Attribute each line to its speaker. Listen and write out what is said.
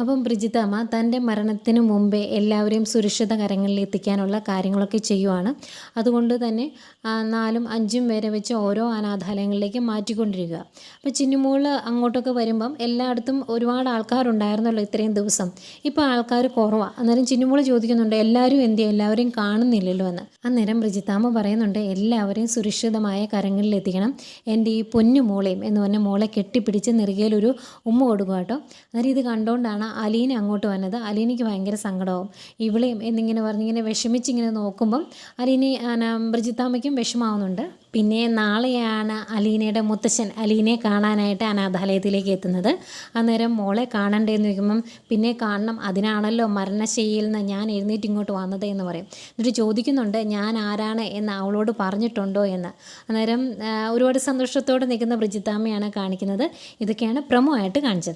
Speaker 1: അപ്പം ബ്രിജിത്തമ്മ തന്റെ മരണത്തിന് മുമ്പേ എല്ലാവരെയും സുരക്ഷിത കരങ്ങളിൽ എത്തിക്കാനുള്ള കാര്യങ്ങളൊക്കെ ചെയ്യുവാണ്. അതുകൊണ്ട് തന്നെ നാലും അഞ്ചും പേരെ വെച്ച് ഓരോ അനാഥാലയങ്ങളിലേക്ക് മാറ്റിക്കൊണ്ടിരിക്കുക. അപ്പോൾ ചിന്നുമോൾ അങ്ങോട്ടൊക്കെ വരുമ്പം എല്ലായിടത്തും ഒരുപാട് ആൾക്കാരുണ്ടായിരുന്നല്ലോ ഇത്രയും ദിവസം. ഇപ്പോൾ ആൾക്കാർ കുറവാണ് അന്നേരം ചിന്നുമോൾ ചോദിക്കുന്നുണ്ട് എല്ലാവരും എന്ത്? എല്ലാവരെയും കാണുന്നില്ലല്ലോ എന്ന്. അന്നേരം ബ്രിജിത്താമ്മ പറയുന്നുണ്ട് എല്ലാവരെയും സുരക്ഷിതമായ കരങ്ങളിൽ എത്തിക്കണം. എന്റെ ഈ പൊന്നു മോളെയും എന്ന് പറഞ്ഞ മോളെ കെട്ടിപ്പിടിച്ച് നെറുകയിലൊരു ഉമ്മ കൊടുക്കുക കേട്ടോ. അന്നേരം ഇത് കണ്ടുകൊണ്ടാണ് അലീന അങ്ങോട്ട് വന്നത് അലീനയ്ക്ക് ഭയങ്കര സങ്കടമാവും ഇവിളെയും എന്നിങ്ങനെ പറഞ്ഞിങ്ങനെ വിഷമിച്ചിങ്ങനെ നോക്കുമ്പം അലീന ബ്രിജിത്താമയ്ക്കും വിഷമാവുന്നുണ്ട്. പിന്നെ നാളെയാണ് അലീനയുടെ മുത്തശ്ശൻ അലീനയെ കാണാനായിട്ട് അനാഥാലയത്തിലേക്ക് എത്തുന്നത്. അന്നേരം മോളെ കാണണ്ടേന്ന് ചോദിക്കുമ്പം പിന്നെ കാണണം അതിനാണല്ലോ മരണശൈലിയിൽ നിന്ന് ഞാൻ എഴുന്നേറ്റ് ഇങ്ങോട്ട് വന്നത് എന്ന് പറയും. എന്നിട്ട് ചോദിക്കുന്നുണ്ട് ഞാൻ ആരാണ് എന്ന് അവളോട് പറഞ്ഞിട്ടുണ്ടോ എന്ന്? അന്നേരം ഒരുപാട് സന്തോഷത്തോടെ നിൽക്കുന്ന ബ്രിജിത്താമ്മയാണ് കാണിക്കുന്നത്. ഇതൊക്കെയാണ് പ്രമോ ആയിട്ട് കാണിച്ചത്.